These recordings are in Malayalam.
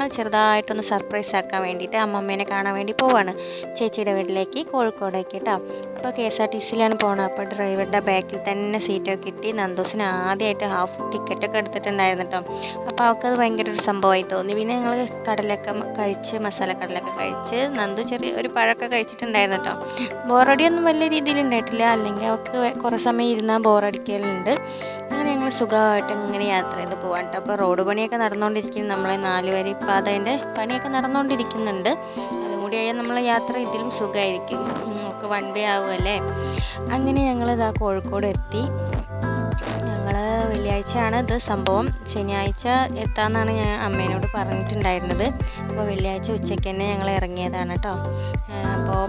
ഞങ്ങൾ ചെറുതായിട്ടൊന്ന് സർപ്രൈസ് ആക്കാൻ വേണ്ടിയിട്ട് അമ്മമ്മേനെ കാണാൻ വേണ്ടി പോവാണ്. ചേച്ചിയുടെ വീട്ടിലേക്ക് കോഴിക്കോടേക്ക് കേട്ടോ അപ്പോൾ കെ എസ് ആർ ടി സിയിലാണ് പോകുന്നത് അപ്പോൾ ഡ്രൈവറുടെ ബാക്കിൽ തന്നെ സീറ്റൊക്കെ കിട്ടി നന്ദോസിന് ആദ്യമായിട്ട് ഹാഫ് ടിക്കറ്റൊക്കെ എടുത്തിട്ടുണ്ടായിരുന്നു കേട്ടോ അപ്പോൾ അവൾക്കത് ഭയങ്കര ഒരു സംഭവമായി തോന്നി. പിന്നെ ഞങ്ങൾ കടലൊക്കെ കഴിച്ച് മസാല കടലൊക്കെ കഴിച്ച് നന്ദു ചെറിയ ഒരു പഴമൊക്കെ കഴിച്ചിട്ടുണ്ടായിരുന്നു കേട്ടോ ബോറടിയൊന്നും വലിയ രീതിയിൽ ഉണ്ടായിട്ടില്ല. അല്ലെങ്കിൽ അവൾക്ക് കുറേ സമയം ഇരുന്നാൽ ബോറടിക്കലുണ്ട്. അങ്ങനെ ഞങ്ങൾ സുഖമായിട്ട് ഇങ്ങനെ യാത്ര ചെയ്ത് പോകാൻ കേട്ടോ അപ്പോൾ റോഡ് പണിയൊക്കെ നടന്നുകൊണ്ടിരിക്കുന്നു. നമ്മളെ നാലുവരി പാതേന്റെ പണിയൊക്കെ നടന്നുകൊണ്ടിരിക്കുന്നുണ്ട്. അതും കൂടി ആയാൽ നമ്മളെ യാത്ര ഇതിലും സുഖമായിരിക്കും. ഒക്കെ വൺ വേ ആവുമല്ലേ? അങ്ങനെ ഞങ്ങൾ ഇതാ കോഴിക്കോട് എത്തി. വെള്ളിയാഴ്ചയാണ് ഇത് സംഭവം. ശനിയാഴ്ച എത്താമെന്നാണ് ഞാൻ അമ്മേനോട് പറഞ്ഞിട്ടുണ്ടായിരുന്നത്. അപ്പോൾ വെള്ളിയാഴ്ച ഉച്ചയ്ക്ക് തന്നെ ഞങ്ങൾ ഇറങ്ങിയതാണ് കേട്ടോ. അപ്പോൾ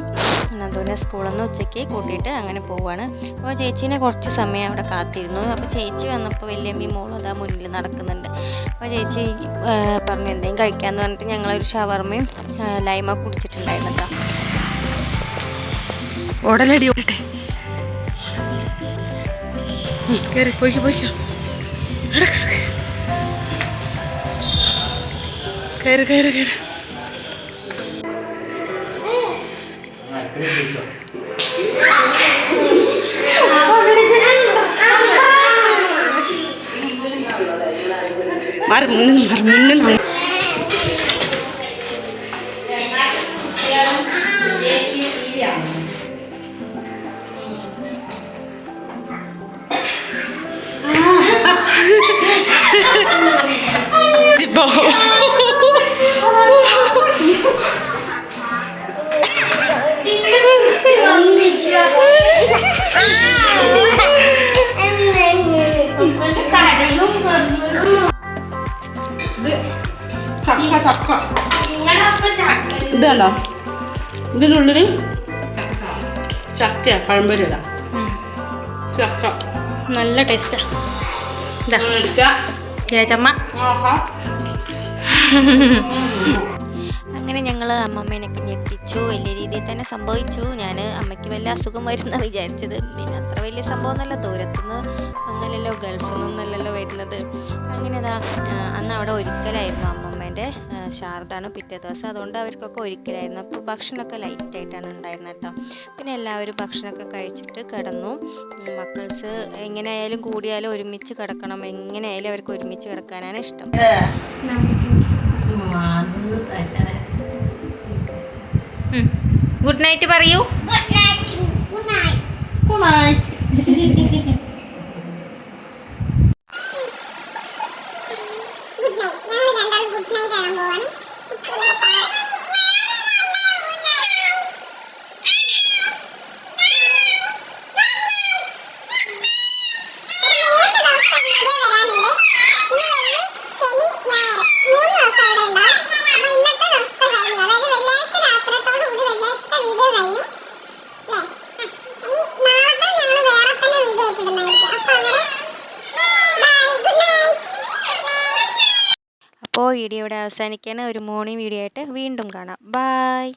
നന്ദുവിനെ സ്കൂളിൽ നിന്ന് ഉച്ചയ്ക്ക് കൂട്ടിയിട്ട് അങ്ങനെ പോവാണ്. അപ്പോൾ ചേച്ചീനെ കുറച്ച് സമയം അവിടെ കാത്തിരുന്നു. അപ്പോൾ ചേച്ചി വന്നപ്പോൾ വലിയമ്മി മോളും അതാ മുന്നിൽ നടക്കുന്നുണ്ട്. അപ്പോൾ ചേച്ചി പറഞ്ഞു എന്തെങ്കിലും കഴിക്കാമെന്ന് പറഞ്ഞിട്ട് ഞങ്ങളൊരു ഷവർമയും ലൈമ കുടിച്ചിട്ടുണ്ടായിരുന്നു കേട്ടോ. ഓടലടി ഓടട്ടെ കയറി പോയിക്കോ പോയിക്കോ കയറി കയറി കയറി മാറി മുന്നിൽ മാറി മുന്നിൽ നിന്ന്. ഇപ്പോ ചക്ക ചക്ക. ഇത് ഇതിനുള്ളിൽ പഴംപൊരി ചക്ക. നല്ല ടേസ്റ്റാ ഇതാ എടുക്കുക ആഹാ അങ്ങനെ ഞങ്ങൾ അമ്മമ്മേനൊക്കെ ഞെട്ടിച്ചു. വലിയ രീതിയിൽ തന്നെ സംഭവിച്ചു. ഞാൻ അമ്മയ്ക്ക് വല്ല അസുഖം വരുന്ന വിചാരിച്ചത്. പിന്നെ അത്ര വലിയ സംഭവം സംഭവമൊന്നുമല്ല. ദൂരത്തുനിന്ന് ഒന്നല്ലല്ലോ ഗൾഫിൽ നിന്നൊന്നല്ലല്ലോ വരുന്നത്. അങ്ങനെ അന്ന് അവിടെ ഒരിക്കലായിരുന്നു അമ്മമ്മേന്റെ ശാരദാണ് പിറ്റേ ദിവസം. അതുകൊണ്ട് അവർക്കൊക്കെ ഒരിക്കലായിരുന്നു. അപ്പോൾ ഭക്ഷണമൊക്കെ ലൈറ്റായിട്ടാണ് ഉണ്ടായിരുന്നത് കേട്ടോ. പിന്നെ എല്ലാവരും ഭക്ഷണമൊക്കെ കഴിച്ചിട്ട് കിടന്നു. മക്കൾസ് എങ്ങനെയായാലും കൂടിയാലും ഒരുമിച്ച് കിടക്കണം. എങ്ങനെയായാലും അവർക്ക് ഒരുമിച്ച് കിടക്കാനാണ് ഇഷ്ടം. ഗുഡ് നൈറ്റ് പറയൂ ഗുഡ് നൈറ്റ് ഞങ്ങൾ രണ്ടാളും ഗുഡ് നൈറ്റ് അപ്പോൾ വീഡിയോ ഇവിടെ അവസാനിക്കുകയാണ്. ഒരു മോർണിംഗ് വീഡിയോ ആയിട്ട് വീണ്ടും കാണാം. ബായ്